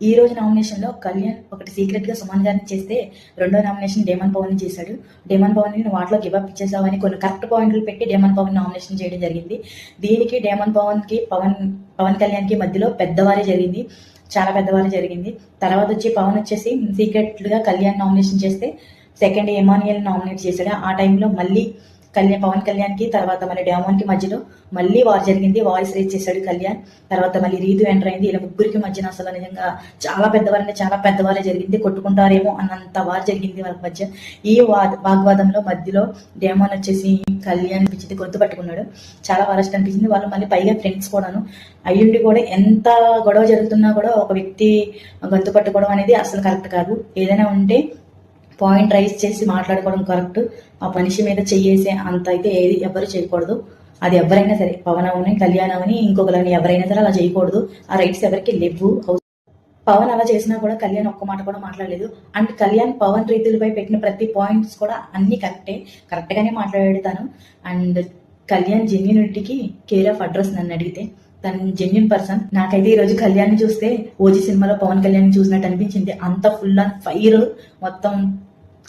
ఈ రోజు నామినేషన్లో కళ్యాణ్ ఒకటి సీక్రెట్గా సుమన్ గారిని చేస్తే రెండో నామినేషన్ డేమన్ పవన్ చేశాడు. డేమన్ పవన్ని నువ్వు వాటిలో గివప్ ఇచ్చేసావని కొన్ని కరెక్ట్ పాయింట్లు పెట్టి డేమన్ పవన్ నామినేషన్ చేయడం జరిగింది. దీనికి డేమన్ పవన్కి పవన్ పవన్ కళ్యాణ్కి మధ్యలో పెద్దవారే జరిగింది. చాలా పెద్దవారే జరిగింది. తర్వాత వచ్చి పవన్ వచ్చేసి సీక్రెట్గా కళ్యాణ్ నామినేషన్ చేస్తే సెకండ్ ఎమానియల్ నామినేట్ చేశాడు. ఆ టైంలో మళ్ళీ కళ్యాణ్ పవన్ కళ్యాణ్కి తర్వాత మళ్ళీ డేమోన్కి మధ్యలో మళ్ళీ వార్ జరిగింది. వాయిస్ రేజ్ చేశాడు కళ్యాణ్. తర్వాత మళ్ళీ రీతు ఎంటర్ అయింది. ఇలా ముగ్గురికి మధ్యన అసలు నిజంగా చాలా పెద్దవారంటే చాలా పెద్దవారే జరిగింది. కొట్టుకుంటారేమో అన్నంత వార్ జరిగింది వాళ్ళ మధ్య. ఈ వాద్ వాగ్వాదంలో మధ్యలో డేమోన్ వచ్చేసి కళ్యాణ్ అనిపించింది గొంతు పట్టుకున్నాడు. చాలా వరస్ట్ అనిపించింది. వాళ్ళు మళ్ళీ పైగా ఫ్రెండ్స్ కూడాను. అయ్యుండి కూడా ఎంత గొడవ జరుగుతున్నా కూడా ఒక వ్యక్తి గొంతు పట్టుకోవడం అనేది అసలు కరెక్ట్ కాదు. ఏదైనా ఉంటే పాయింట్ రైజ్ చేసి మాట్లాడుకోవడం కరెక్ట్. ఆ మనిషి మీద చెయ్యేసే అంత అయితే ఏది ఎవరు చేయకూడదు. అది ఎవరైనా సరే పవన్ అవని కళ్యాణ్ అవని ఇంకొకరిని ఎవరైనా సరే అలా చేయకూడదు. ఆ రైట్స్ ఎవరికి లేవు. పవన్ అలా చేసినా కూడా కళ్యాణ్ ఒక్క మాట కూడా మాట్లాడలేదు. అండ్ కళ్యాణ్ పవన్ రీతులపై పెట్టిన ప్రతి పాయింట్స్ కూడా అన్ని కరెక్టే. కరెక్ట్గానే మాట్లాడాడు తను. అండ్ కళ్యాణ్ జెన్యునిటీకి కేర్ ఆఫ్ అడ్రస్ నన్ను అడిగితే తను జెన్యున్ పర్సన్. నాకైతే ఈ రోజు కళ్యాణ్ చూస్తే ఓజీ సినిమాలో పవన్ కళ్యాణ్ చూసినట్టు అనిపించింది. అంత ఫుల్ ఆన్ ఫైర్ మొత్తం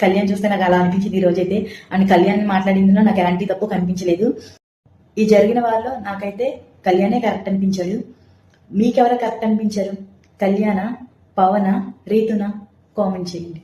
కళ్యాణ్ చూస్తే నాకు అలా అనిపించింది ఈ రోజైతే. అండ్ కళ్యాణ్ మాట్లాడిందిలో నాకు ఎలాంటి తప్పు కనిపించలేదు. ఈ జరిగిన వాళ్ళలో నాకైతే కళ్యాణే కరెక్ట్ అనిపించాడు. మీకెవరు కరెక్ట్ అనిపించారు? కళ్యాణ? పవన? రీతున? కామెంట్ చేయండి.